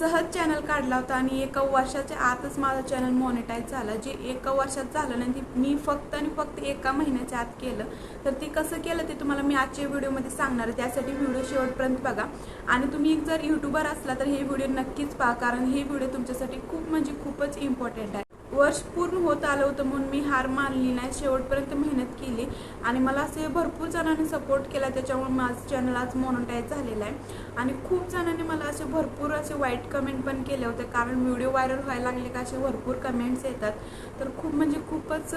सहज चॅनल काढला होता आणि एका वर्षाच्या आतच माझा चॅनल मॉनिटाईज झाला. जे एका वर्षात झालं नाही ते मी फक्त आणि फक्त एका महिन्याच्या आत केलं. तर ते कसं केलं ते तुम्हाला मी आजच्या व्हिडिओमध्ये सांगणार आहे. त्यासाठी व्हिडिओ शेवटपर्यंत बघा. आणि तुम्ही जर युट्यूबर असला तर हे व्हिडिओ नक्कीच पहा कारण हे व्हिडिओ तुमच्यासाठी खूप म्हणजे खूपच इम्पॉर्टंट आहे. वर्ष पूर्ण होत आलं होतं म्हणून मी हार मानली नाही. शेवटपर्यंत मेहनत केली. आणि मला असे भरपूर जणांनी सपोर्ट केला त्याच्यामुळे माझं चॅनल आज मॉनिटाईज झालेलं आहे. आणि खूप जणांनी मला असे भरपूर असे वाईट कमेंट पण केले होते. कारण व्हिडिओ व्हायरल व्हायला लागले का असे भरपूर कमेंट्स येतात. तर खूप म्हणजे खूपच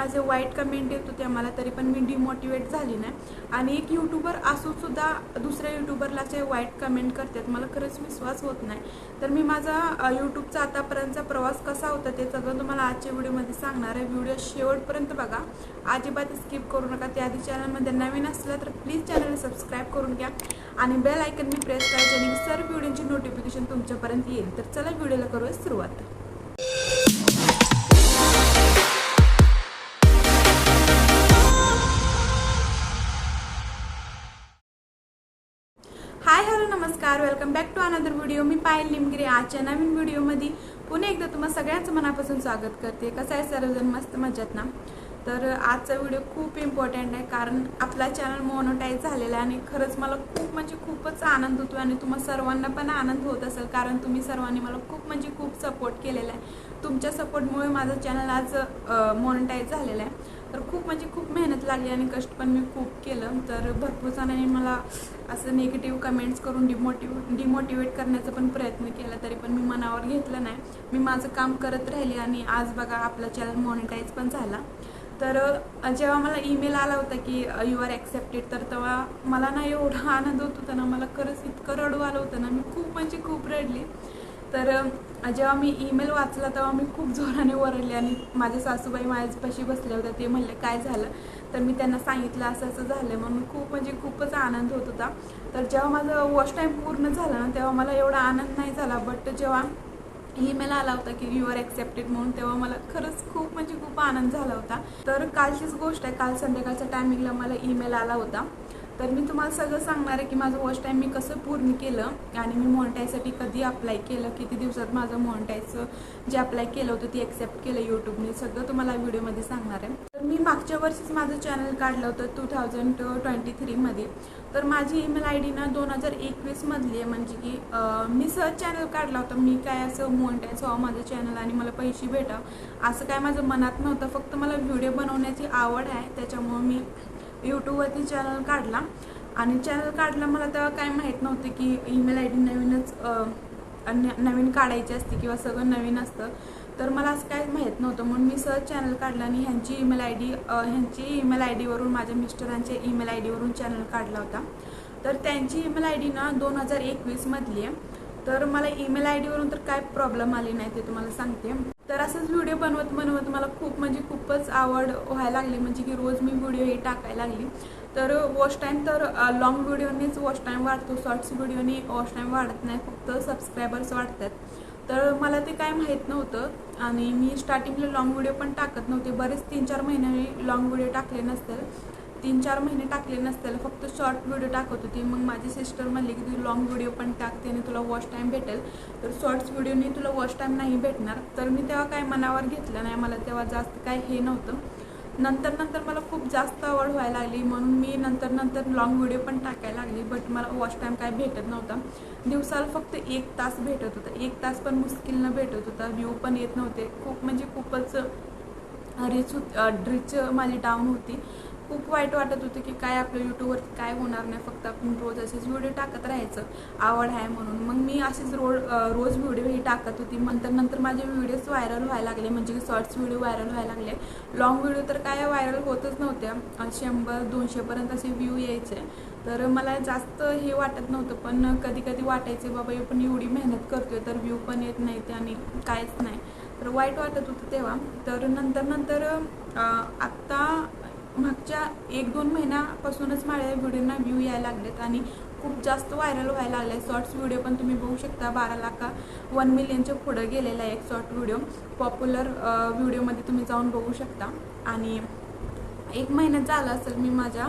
असे वाईट कमेंट येत होते मला तरी पण मी डिमोटिवेट झाली नाही. आणि एक यूट्यूबर असूनसुद्धा दुसऱ्या यूट्यूबरला असे वाईट कमेंट करतात. मला खरंच विश्वास होत नाही. तर मी माझा यूट्यूबचा आतापर्यंतचा प्रवास कसा होता ते सगळं तुम्हाला आजच्या व्हिडिओमध्ये सांगणार आहे. व्हिडिओ शेवटपर्यंत बघा. अजिबात स्किप करू नका. त्याआधी चॅनलमध्ये नवीन असलं तर प्लीज चॅनल सबस्क्राईब करून घ्या. आणि बेल ऐकन मी प्रेस करायचे आणि सर्व व्हिडिओची नोटिफिकेशन तुमच्यापर्यंत येईल. तर चला व्हिडिओला करूया सुरुवात. हाय हॅलो नमस्कार. Welcome back to another video मी पायल लिमगिरे आजच्या नवीन व्हिडिओमध्ये पुन्हा एकदा तुम्हाला सगळ्यांचं मनापासून स्वागत करते. कसं आहे? सर्वजण मस्त मजात ना? तर आजचा व्हिडिओ खूप इम्पॉर्टंट आहे कारण आपला चॅनल मोनोटाईज झालेला आहे आणि खरंच मला खूप म्हणजे खूपच आनंद होतो आणि तुम्हा सर्वांना पण आनंद होत असेल कारण तुम्ही सर्वांनी मला खूप म्हणजे खूप सपोर्ट केलेला आहे. तुमच्या सपोर्टमुळे माझं चॅनल आज मोनोटाईज झालेलं आहे. तर खूप म्हणजे खूप मेहनत लागली आणि कष्ट पण मी खूप केलं. तर भरपूर जणांनी मला असं निगेटिव्ह कमेंट्स करून डिमोटिव डिमोटिवेट करण्याचा पण प्रयत्न केला तरी पण मी मनावर घेतलं नाही. मी माझं काम करत राहिले आणि आज बघा आपला चॅनल मॉनिटाईज पण झाला. तर जेव्हा मला ईमेल आला होता की यू आर ॲक्सेप्टेड तर तेव्हा मला ना एवढा आनंद होत होता ना मला खरंच इतकं रडू आलं होतं ना मी खूप म्हणजे खूप रडली. तर जेव्हा मी ईमेल वाचला तेव्हा मी खूप जोराने ओरडले आणि माझे सासूबाई माझ्यापाशी बसल्या होत्या ते म्हणले काय झालं? तर मी त्यांना सांगितलं असं असं झालं. म्हणून खूप म्हणजे खूपच आनंद होत होता. तर जेव्हा माझं वॉश टाईम पूर्ण झाला ना तेव्हा मला एवढा आनंद नाही झाला बट जेव्हा ईमेल आला होता की यू आर ॲक्सेप्टेड म्हणून तेव्हा मला खरंच खूप म्हणजे खूप आनंद झाला होता. तर कालचीच गोष्ट आहे काल संध्याकाळच्या टायमिंगला मला ईमेल आला होता. तर मी तुम्हाला सगळं सांगणार आहे की माझं वॉच टाईम मी कसं पूर्ण केलं आणि मी मॉनिटाईजसाठी कधी अप्लाय केलं किती दिवसात माझं मॉनिटाईजचं जे अप्लाय केलं होतं ते ॲक्सेप्ट केलं यूट्यूबने सगळं तुम्हाला व्हिडिओमध्ये सांगणार आहे. तर मी मागच्या वर्षीच माझं चॅनल काढलं होतं टू थाउजंड ट्वेंटी थ्रीमध्ये तर माझी ईमेल आय डी ना दोन हजार एकवीसमधली आहे म्हणजे की मी सहज चॅनल काढला होता मी काय असं मॉनिटाईज व्हावं माझं चॅनल आणि मला पैसे भेटावं असं काय माझं मनात नव्हतं फक्त मला व्हिडिओ बनवण्याची आवड आहे त्याच्यामुळं मी यूट्यूबवरती चॅनल काढला. आणि चॅनल काढला मला तेव्हा काय माहीत नव्हतं की ईमेल आय डी नवीनच न- नवीन काढायची असते किंवा सगळं नवीन असतं. तर मला असं काय माहीत नव्हतं. म्हणून मी सहज चॅनल काढलं आणि ह्यांची ईमेल आय डी ह्यांची ईमेल आय डीवरून माझ्या मिस्टरांच्या ईमेल आय डीवरून चॅनल काढला होता. तर त्यांची ईमेल आय डी ना दोन हजार एकवीसमधली आहे. तर मला ईमेल आय डीवरून तर काय प्रॉब्लेम आली नाही ते तुम्हाला सांगते. तर असंच व्हिडिओ बनवत बनवत मला खूप म्हणजे खूपच आवड व्हायला लागली. म्हणजे की रोज मी व्हिडिओ हे टाकायला लागली. तर वॉच टाईम तर लॉंग व्हिडिओनेच वॉच टाईम वाढतो. शॉर्ट्स व्हिडिओने वॉच टाईम वाढत नाही. फक्त सबस्क्रायबर्स वाढतात. तर मला ते काय माहीत नव्हतं. आणि मी स्टार्टिंगला लॉंग व्हिडिओ पण टाकत नव्हते. बरेच तीन चार महिने लॉंग व्हिडिओ टाकले नसतात तीन चार महिने टाकले नसतील फक्त शॉर्ट व्हिडिओ टाकत होती. मग माझी सिस्टर म्हणली की तू लॉंग व्हिडिओ पण टाकते आणि तुला वॉच टाईम भेटेल. तर शॉर्ट्स व्हिडिओनी तुला वॉच टाईम नाही भेटणार. तर मी तेव्हा काय मनावर घेतलं नाही मला तेव्हा जास्त काय हे नव्हतं. नंतर नंतर मला खूप जास्त आवड व्हायला लागली. म्हणून मी नंतर नंतर लॉंग व्हिडिओ पण टाकायला लागली बट मला वॉच टाईम काय भेटत नव्हता. दिवसाला फक्त एक तास भेटत होता. एक तास पण मुश्किलनं भेटत होता. व्ह्यू पण येत नव्हते. खूप म्हणजे खूपच रिच रिच माझी डाऊन होती. खूप वाईट वाटत होतं की काय आपलं यूट्यूबवरती काय होणार नाही फक्त आपण रोज असेच व्हिडिओ टाकत राहायचं. आवड आहे म्हणून. मग मी असेच रोज रोज व्हिडिओ ही टाकत होती. नंतर नंतर माझे व्हिडिओज व्हायरल व्हायला लागले. म्हणजे की शॉर्ट्स व्हिडिओ व्हायरल व्हायला लागले. लॉंग व्हिडिओ तर काय व्हायरल होतच नव्हत्या. शंभर दोनशेपर्यंत असे व्ह्यू यायचे. तर मला जास्त हे वाटत नव्हतं. पण कधी कधी वाटायचे बाबा पण एवढी मेहनत करतोय तर व्ह्यू पण येत नाही ते आणि कायच नाही. तर वाईट वाटत होतं तेव्हा. तर नंतर नंतर आत्ता मागच्या एक दोन महिन्यापासूनच माझ्या व्हिडिओना व्ह्यू यायला लागलेत आणि खूप जास्त व्हायरल व्हायला लागले शॉर्ट्स व्हिडिओ पण तुम्ही बघू शकता. बारा लाखा वन मिलियनच्या पुढं गेलेला आहे एक शॉर्ट व्हिडिओ पॉप्युलर व्हिडिओमध्ये तुम्ही जाऊन बघू शकता. आणि एक महिन्यात झालं असेल मी माझ्या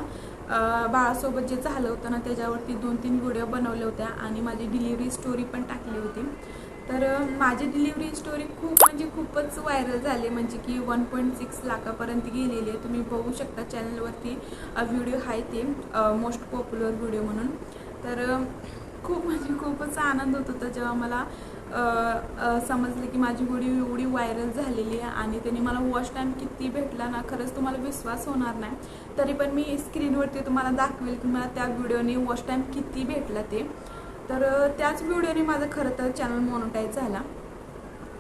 बाळासोबत जे झालं होतं ना त्याच्यावरती दोन तीन व्हिडिओ बनवले होत्या आणि माझी डिलिव्हरी स्टोरी पण टाकली होती. तर माझी डिलिव्हरी स्टोरी खूप म्हणजे खूपच व्हायरल झाली. म्हणजे की वन पॉईंट सिक्स लाखापर्यंत गेलेली आहे. तुम्ही बघू शकता चॅनलवरती व्हिडिओ आहे ते मोस्ट पॉप्युलर व्हिडिओ म्हणून. तर खूप म्हणजे खूपच आनंद होत होता जेव्हा मला समजलं की माझी व्हिडिओ एवढी व्हायरल झालेली आहे आणि त्यांनी मला वॉच टाईम किती भेटला ना खरंच तुम्हाला विश्वास होणार नाही. तरी पण मी स्क्रीनवरती तुम्हाला दाखवेल की मला त्या व्हिडिओने वॉच टाईम किती भेटला ते. तर त्याच व्हिडिओने माझं खरं तर चॅनल मॉनिटाईज झाला.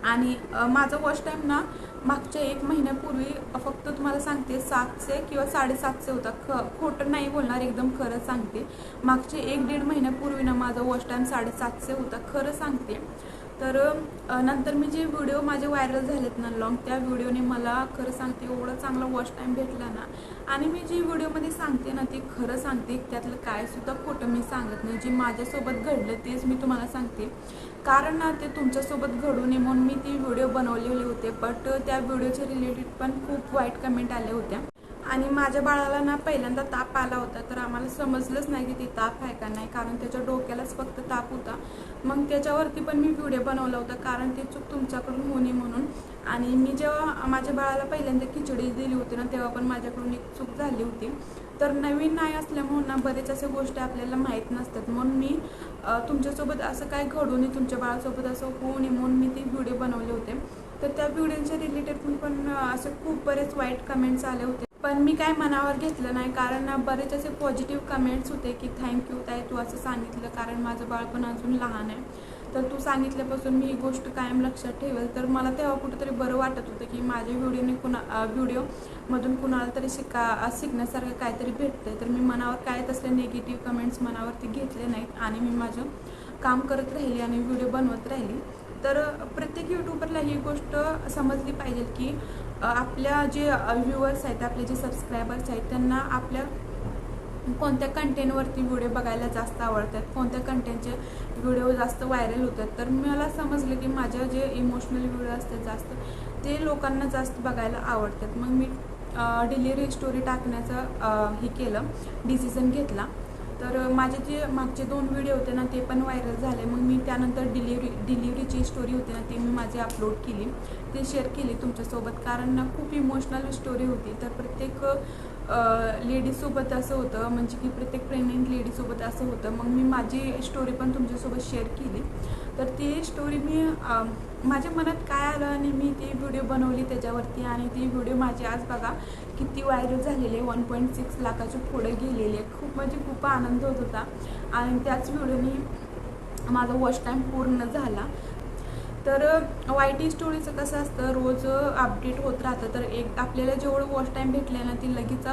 आणि माझं माझा वॉच टाईम ना मागच्या एक महिन्यापूर्वी फक्त तुम्हाला सांगते सातशे किंवा साडेसातशे होता. ख खोटं नाही बोलणार एकदम खरं सांगते. मागचे एक दीड महिन्यापूर्वी ना माझा वॉच टाईम साडेसातशे होता खरं सांगते. तर नंतर मी जे व्हिडिओ माझे व्हायरल झालेत ना लॉंग त्या व्हिडिओने मला खरं सांगते एवढं चांगला वॉच टाईम भेटला ना. आणि मी जी व्हिडिओमध्ये सांगते ना ते खरं सांगते त्यातलं काय सुद्धा खोटं मी सांगत नाही. जे माझ्यासोबत घडलं तेच मी तुम्हाला सांगते. कारण ना ते तुमच्यासोबत घडू नये म्हणून मी ती व्हिडिओ बनवलेले होते बट त्या व्हिडिओच्या रिलेटेड पण खूप वाईट कमेंट आल्या होत्या. आणि माझ्या बाळाला ना पहिल्यांदा ताप आला होता तर आम्हाला समजलंच नाही की ती ताप आहे का नाही कारण त्याच्या डोक्यालाच फक्त ताप होता. मग त्याच्यावरती पण मी व्हिडिओ बनवला होता कारण ती चूक तुमच्याकडून होणे म्हणून. आणि मी जेव्हा माझ्या बाळाला पहिल्यांदा खिचडी दिली होती ना तेव्हा पण माझ्याकडून एक चूक झाली होती. तर नवीन नाही असल्यामुळे ना बरेच अशा गोष्टी आपल्याला माहीत नसतात. म्हणून मी तुमच्यासोबत असं काय घडू नये तुमच्या बाळासोबत असं होऊ नये म्हणून मी ते व्हिडिओ बनवले होते. तर त्या व्हिडिओच्या रिलेटेड पण असे खूप बरेच वाईट कमेंट्स आले होते. पण मी काय मनावर घेतलं नाही. कारण बरेच असे पॉझिटिव्ह कमेंट्स होते की थँक्यू ताई तू असं सांगितलं. कारण माझं बाळपण अजून लहान आहे. तर तू सांगितल्यापासून मी ही गोष्ट कायम लक्षात ठेवेल. तर मला तेव्हा कुठंतरी बरं वाटत होतं की माझ्या व्हिडिओने कुणा व्हिडिओमधून कुणाला तरी शिका शिकण्यासारखं काहीतरी भेटतं तर मी मनावर काय तसले निगेटिव्ह कमेंट्स मनावरती घेतले नाहीत आणि मी माझं काम करत राहिली आणि व्हिडिओ बनवत राहिली. तर प्रत्येक यूट्यूबरला ही गोष्ट समजली पाहिजे की आपल्या जे व्ह्युअर्स आहेत आपले जे सबस्क्रायबर्स आहेत त्यांना आपल्या कोणत्या कंटेंटवरती व्हिडिओ बघायला जास्त आवडतात कोणत्या कंटेंटचे व्हिडिओ जास्त व्हायरल होतात? तर मला समजलं की माझ्या जे इमोशनल व्हिडिओ असतात जास्त ते लोकांना जास्त बघायला आवडतात. मग मी डिलिव्हरी स्टोरी टाकण्याचं हे केलं डिसिजन घेतला. तर माझे जे मागचे दोन व्हिडिओ होते ना ते पण व्हायरल झाले. मग मी त्यानंतर डिलिव्हरी डिलिव्हरीची स्टोरी होती ना ती मी माझी अपलोड केली. ते शेअर केली तुमच्यासोबत. कारण ना खूप इमोशनल स्टोरी होती. तर प्रत्येक लेडीजसोबत असं होतं म्हणजे की प्रत्येक प्रेग्नेंट लेडीजसोबत असं होतं. मग मी माझी स्टोरी पण तुमच्यासोबत शेअर केली. तर ती स्टोरी मी माझ्या मनात काय आलं आणि मी ती व्हिडिओ बनवली त्याच्यावरती आणि ती व्हिडिओ माझी आज बघा किती व्हायरल झालेली आहे. वन पॉईंट सिक्स लाखाच्या पुढे गेलेली आहे. खूप म्हणजे खूप आनंद होत होता. आणि त्याच व्हिडिओनी माझा वॉच टाईम पूर्ण झाला. तर वाय टी स्टोरीचं कसं असतं रोज अपडेट होत राहतं. तर एक आपल्याला जेवढं वॉच टाईम भेटलं ना ती लगेच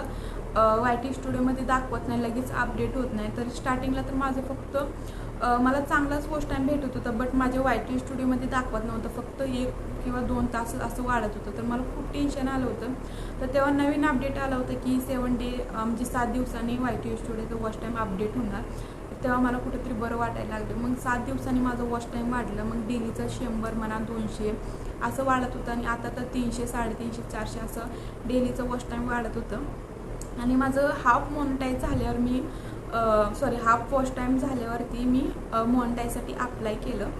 वाय टी स्टुडिओमध्ये दाखवत नाही लगेच अपडेट होत नाही. तर स्टार्टिंगला तर माझं फक्त मला चांगलाच वॉच टाईम भेटत होता बट माझ्या वाय टी स्टुडिओमध्ये दाखवत नव्हतं. फक्त एक किंवा दोन तास असं वाढत होतं. तर मला खूप टेन्शन आलं होतं. तर तेव्हा नवीन अपडेट आलं होतं की सेवन डे म्हणजे सात दिवसांनी वाय टी स्टुडिओचं वॉच टाईम अपडेट होणार. तेव्हा मला कुठेतरी बरं वाटायला लागलं. मग सात दिवसांनी माझं वॉश टाईम वाढलं. मग डेलीचं शंभर म्हणा दोनशे असं वाढत होतं आणि आता तर तीनशे साडेतीनशे चारशे असं डेलीचं वॉच टाईम वाढत होतं. आणि माझं हाफ मॉनिटाईज झाल्यावर मी सॉरी हाफ वॉश टाईम झाल्यावरती मी मॉनिटाईजसाठी अप्लाय केलं.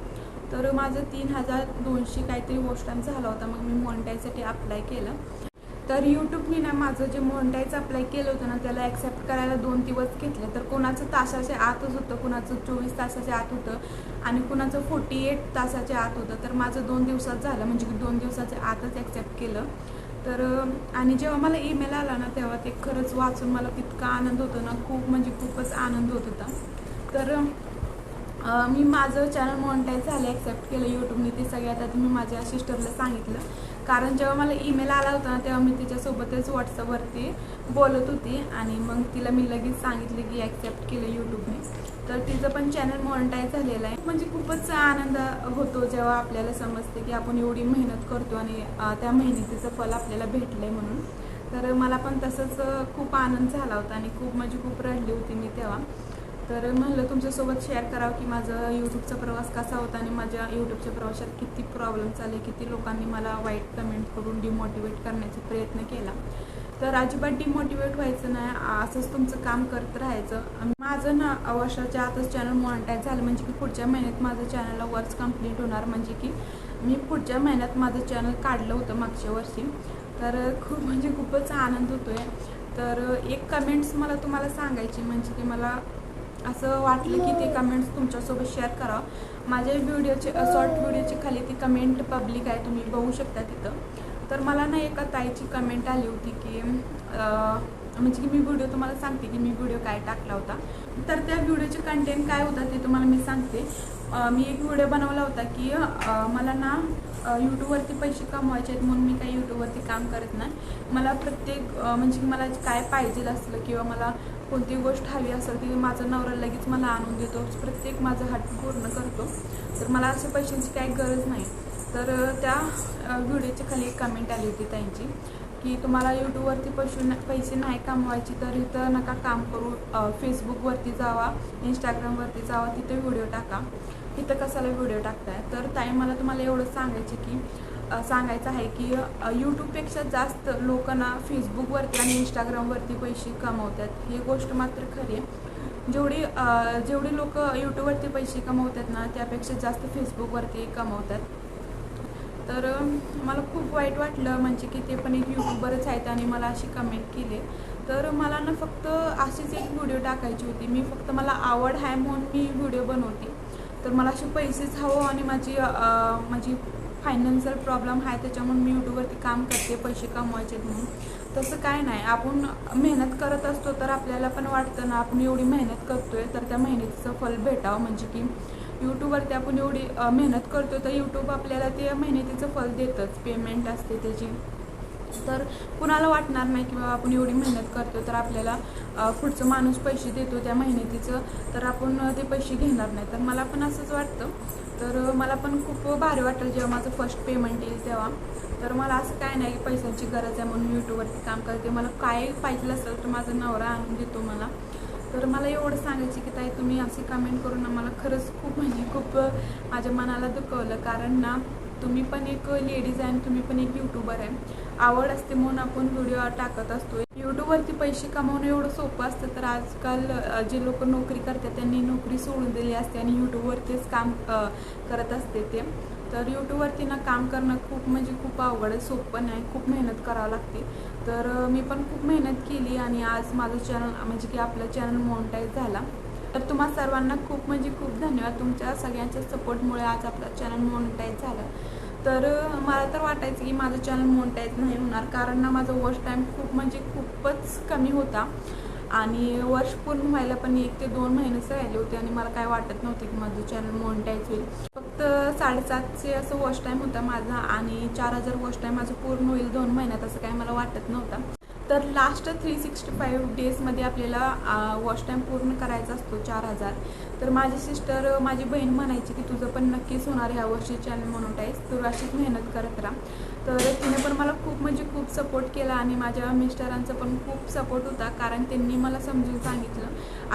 तर माझं तीन हजार दोनशे काहीतरी वॉश टाईम झाला होता. मग मी मॉनिटाईजसाठी अप्लाय केलं. तर यूट्यूबने ना माझं जे मॉनिटाईज अप्लाय केलं होतं ना त्याला ॲक्सेप्ट करायला दोन दिवस घेतले. तर कोणाचं तासाच्या आतच होतं कुणाचं चोवीस तासाच्या आत होतं आणि कुणाचं फोर्टी एट तासाच्या आत होतं. तर माझं दोन दिवसात झालं म्हणजे की दोन दिवसाच्या आतच ॲक्सेप्ट केलं. तर आणि जेव्हा मला ईमेल आला ना तेव्हा ते खरंच वाचून मला तितका आनंद होतो ना खूप म्हणजे खूपच आनंद होत होता. तर मी माझं चॅनल मॉनिटाईज झालं ॲक्सेप्ट केलं यूट्यूबने ते सगळ्यात आधी मी माझ्या सिस्टरला सांगितलं. कारण जेव्हा मला ईमेल आला होता ना तेव्हा मी तिच्यासोबतच व्हॉट्सअपवरती बोलत होती आणि मग तिला मी लगेच सांगितले की ॲक्सेप्ट केलं यूट्यूबने तर तिचं पण चॅनल मॉनिटाईज झालेलं आहे. म्हणजे खूपच आनंद होतो जेव्हा आपल्याला समजते की आपण एवढी मेहनत करतो आणि त्या मेहनतीचं फल आपल्याला भेटलं आहे म्हणून. तर मला पण तसंच खूप आनंद झाला होता आणि खूप म्हणजे खूप रडली होती मी तेव्हा. तर म्हणलं तुमच्यासोबत शेअर करावं की माझं यूट्यूबचा प्रवास कसा होता आणि माझ्या यूट्यूबच्या प्रवासात किती प्रॉब्लेम आले किती लोकांनी मला वाईट कमेंट करून डिमोटिवेट करण्याचा प्रयत्न केला. तर अजिबात डिमोटिवेट व्हायचं नाही असंच तुमचं काम करत राहायचं. माझं ना वर्षाच्या आताच चॅनल मॉनिटाईज झालं म्हणजे की पुढच्या महिन्यात माझं चॅनलला वर्क्स कंप्लीट होणार म्हणजे की मी पुढच्या महिन्यात माझं चॅनल काढलं होतं मागच्या वर्षी. तर खूप म्हणजे खूपच आनंद होतो आहे तर एक कमेंट्स मला तुम्हाला सांगायची म्हणजे की मला असं वाटलं की ते कमेंट्स तुमच्यासोबत शेअर करा. माझ्या व्हिडिओचे शॉर्ट व्हिडिओचे खाली ती कमेंट पब्लिक आहे तुम्ही बघू शकता तिथं. तर मला ना एका ताईची कमेंट आली होती की म्हणजे की मी व्हिडिओ तुम्हाला सांगते की मी व्हिडिओ काय टाकला होता. तर त्या व्हिडिओचे कंटेंट काय होता ते तुम्हाला मी सांगते. मी एक व्हिडिओ बनवला होता की मला ना यूट्यूबवरती पैसे कमवायचे आहेत म्हणून मी काही यूट्यूबवरती काम करत नाही. मला प्रत्येक म्हणजे मला काय पाहिजे असलं किंवा मला कोणती गोष्ट हवी असेल ती माझा नवरा लगेच मला आणून देतो. प्रत्येक माझा हट पूर्ण करतो. तर मला अशा पैशांची काही गरज नाही. तर त्या व्हिडिओच्या खाली एक कमेंट आली होती त्यांची की तुम्हाला यूट्यूबवरती पैसे पैसे नाही कमवायचे तर इथं नका काम करू. फेसबुकवरती जावा इंस्टाग्रामवरती जावा तिथे व्हिडिओ टाका. इथं कशाला व्हिडिओ टाकताय? तर ताई मला तुम्हाला एवढं सांगायचे की सांगायचं आहे की यूट्यूबपेक्षा जास्त लोकांना फेसबुकवरती आणि इंस्टाग्रामवरती पैसे कमवतात. ही गोष्ट मात्र खरी आहे. जेवढी जेवढी लोक यूट्यूबवरती पैसे कमवतात ना त्यापेक्षा जास्त फेसबुकवरती कमवतात. तर मला खूप वाईट वाटलं म्हणजे की ते पण एक यूट्यूबरच आहेत आणि मला अशी कमेंट केली. तर मला ना फक्त अशीच एक व्हिडिओ टाकायची होती. मी फक्त मला आवड आहे म्हणून मी व्हिडिओ बनवते. तर मला असे पैसेच हवं आणि माझी माझी फायनान्शियल प्रॉब्लेम आहे त्याच्यामुळे मी यूट्यूबवरती काम करते पैसे कमवायचे म्हणून. तसं काय नाही. आपण मेहनत करत असतो तर आपल्याला पण वाटतं ना आपण एवढी मेहनत करतो आहे तर त्या मेहनतीचं फल भेटावं. म्हणजे की यूट्यूबवरती आपण एवढी मेहनत करतो तर यूट्यूब आपल्याला ते मेहनतीचं फल देतंच. पेमेंट असते त्याची. तर कुणाला वाटणार नाही की बाबा आपण एवढी मेहनत करतो तर आपल्याला पुढचं माणूस पैसे देतो त्या मेहनतीचं तर आपण ते पैसे घेणार नाही. तर मला पण असंच वाटतं. तर मला पण खूप भारी वाटेल जेव्हा माझं फर्स्ट पेमेंट येईल तेव्हा. तर मला असं काय नाही की पैशांची गरज आहे म्हणून यूट्यूबवरती काम करते. मला काय पाहिजे असेल तर माझा नवरा आणून देतो मला. तर मला एवढं सांगायचे की ताई तुम्ही असे कमेंट करून ना. मला खरंच खूप म्हणजे खूप माझ्या मनाला दुखवलं. कारण ना तुम्ही पण एक लेडीज आहे आणि तुम्ही पण एक यूट्यूबर आहे. आवड असते म्हणून आपण व्हिडिओ टाकत असतो यूट्यूबवरती पैसे कमावणं एवढं सोपं असतं तर आजकाल जे लोक नोकरी करतात त्यांनी नोकरी सोडून दिली असते आणि यूट्यूबवरतीच काम करत असते ते. तर यूट्यूबवरती ना काम करणं खूप म्हणजे खूप अवघड आहे सोपं नाही खूप मेहनत करावं लागते. तर मी पण खूप मेहनत केली आणि आज माझं चॅनल म्हणजे की आपलं चॅनल मोनिटाईज झाला. तर तुम्हा सर्वांना खूप म्हणजे खूप धन्यवाद. तुमच्या सगळ्यांच्या सपोर्टमुळे आज आपला चॅनल मोनिटाईज झालं. तर मला तर वाटायचं की माझं चॅनल मोनटाईज नाही होणार. कारण ना माझं वॉच टाईम खूप म्हणजे खूपच कमी होता. आणि वर्ष पूर्ण व्हायला पण एक ते दोन महिनेच राहिले होते आणि मला काय वाटत नव्हतं की माझं चॅनल मोनटाईज होईल. फक्त साडेसातशे असं वॉच टाईम होता माझा आणि चार हजार वॉच टाईम माझं पूर्ण होईल दोन महिन्यात असं काय मला वाटत नव्हतं. तर लास्ट थ्री सिक्स्टी फाईव्ह डेजमध्ये आपल्याला वॉश टाईम पूर्ण करायचा असतो चार हजार. तर माझी सिस्टर माझी बहीण म्हणायची की तुझं पण नक्कीच होणार ह्या वर्षी चॅनल मोनोटाईज तू अशीच मेहनत करत राहा. तर तिने पण मला खूप म्हणजे खूप सपोर्ट केला आणि माझ्या मिस्टरांचा पण खूप सपोर्ट होता कारण त्यांनी मला समजून सांगितलं.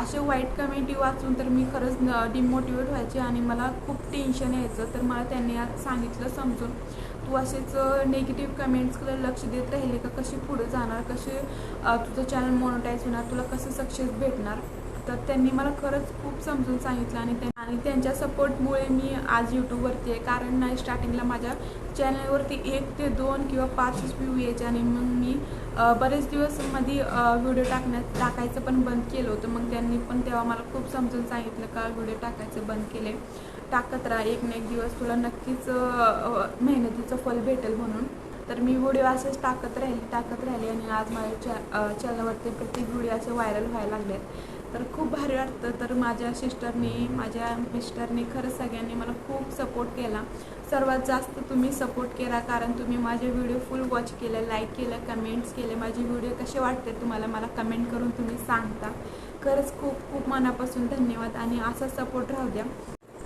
असे वाईट कमेंटी वाचून तर मी खरंच डिमोटिवेट व्हायचे आणि मला खूप टेन्शन यायचं. तर मला त्यांनी आज सांगितलं समजून. असेच नेगेटिव्ह कमेंट्सकडे लक्ष देत राहिले का? कशी पुढे जाणार? कसे तुझं चॅनल मोनोटाईज होणार? तुला कसं सक्सेस भेटणार? तर त्यांनी मला खरंच खूप समजून सांगितलं आणि त्या आणि त्यांच्या सपोर्टमुळे मी आज यूट्यूबवरती आहे. कारण नाही स्टार्टिंगला माझ्या चॅनलवरती एक ते दोन किंवा पाचच व्ह्यू यायचे आणि मग मी बरेच दिवसमध्ये व्हिडिओ टाकण्यात टाकायचं पण बंद केलं होतं. मग त्यांनी पण तेव्हा मला खूप समजून सांगितलं का व्हिडिओ टाकायचं बंद केले टाकत राहा एक ना एक दिवस. तुला नक्कीच मेहनतीचं फल भेटेल म्हणून. तर मी व्हिडिओ असेच टाकत राहिले टाकत राहिले आणि आज माझ्या चॅ चॅनलवरती प्रत्येक व्हिडिओ असे व्हायरल व्हायला लागले आहेत तर खूप भारी वाटतं. तर माझ्या सिस्टरनी माझ्या मिस्टरनी खरंच सगळ्यांनी मला खूप सपोर्ट केला. सर्वात जास्त तुम्ही सपोर्ट केला कारण तुम्ही माझे व्हिडिओ फुल वॉच केले लाईक केलं कमेंट्स केले. माझे व्हिडिओ कसे वाटते तुम्हाला मला कमेंट करून तुम्ही सांगता. खरंच खूप खूप मनापासून धन्यवाद आणि असा सपोर्ट राहू द्या.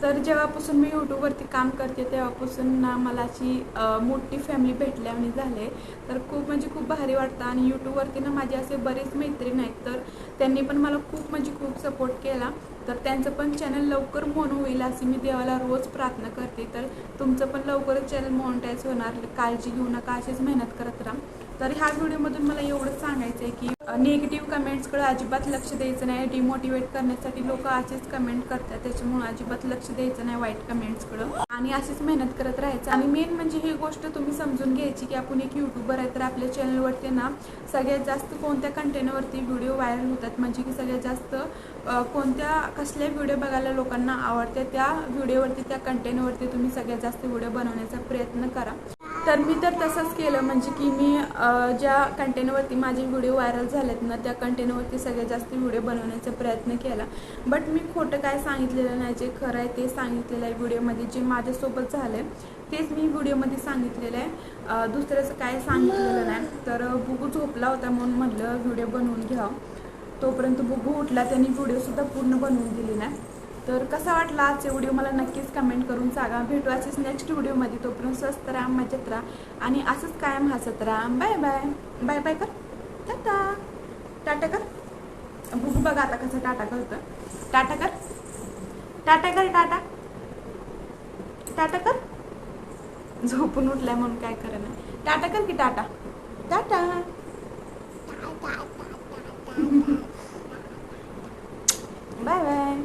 तर जेव्हापासून मी यूट्यूबवरती काम करते तेव्हापासून ना मला अशी मोठी फॅमिली भेटल्याने झाले. तर खूप म्हणजे खूप भारी वाटतं आणि यूट्यूबवरती ना माझे असे बरेच मैत्रीण आहेत. तर त्यांनी पण मला खूप म्हणजे खूप सपोर्ट केला. तर त्यांचं पण चॅनल लवकर मोन होईल अशी मी देवाला रोज प्रार्थना करते. तर तुमचं पण लवकरच चॅनल मोनिटाईज होणार. काळजी घेऊ नका अशीच मेहनत करत राहा. तर ह्या व्हिडिओमधून मला एवढंच सांगायचं आहे की निगेटिव्ह कमेंट्सकडे अजिबात लक्ष द्यायचं नाही. डिमोटिवेट करण्यासाठी लोक असेच कमेंट करतात. त्याच्यामुळे अजिबात लक्ष द्यायचं नाही वाईट कमेंट्सकडं आणि अशीच मेहनत करत राहायचं. आणि मेन म्हणजे ही गोष्ट तुम्ही समजून घ्यायची की आपण एक युट्यूबर आहे तर आपल्या चॅनलवरती ना सगळ्यात जास्त कोणत्या कंटेंटवरती व्हिडिओ व्हायरल होतात? म्हणजे की सगळ्यात जास्त कोणत्या कसल्या व्हिडिओ बघायला लोकांना आवडते त्या व्हिडिओवरती त्या कंटेंटवरती तुम्ही सगळ्यात जास्त व्हिडिओ बनवण्याचा प्रयत्न करा. तर मी तर तसंच केलं. म्हणजे की मी ज्या कंटेनवरती माझे व्हिडिओ व्हायरल झालेत ना त्या कंटेनवरती सगळ्यात जास्त व्हिडिओ बनवण्याचा प्रयत्न केला. बट मी खोटं काय सांगितलेलं नाही. जे खरं आहे ते सांगितलेलं आहे व्हिडिओमध्ये जे माझ्यासोबत झालं आहे तेच मी व्हिडिओमध्ये सांगितलेलं आहे. दुसऱ्याचं काय सांगितलेलं नाही. तर बुगू झोपला होता म्हणून म्हटलं व्हिडिओ बनवून घ्यावं तोपर्यंत बुगू उठला त्यांनी व्हिडिओसुद्धा पूर्ण बनवून दिली नाही. तर कसा वाटला आजचे व्हिडिओ? मला नक्कीच कमेंट करून सांगा. भेटू असेच नेक्स्ट व्हिडिओमध्ये. तोपर्यंत स्वस्त राम मजेत राहा आणि असंच कायम हसत राम बाय बाय बाय बाय कर. टाटा टाटा कर. बुक बघा आता कसं टाटा करतं टाटा कर. टाटा कर टाटा टाटा कर. झोपून उठलाय म्हणून काय करणार टाटा कर की टाटा टाटा बाय बाय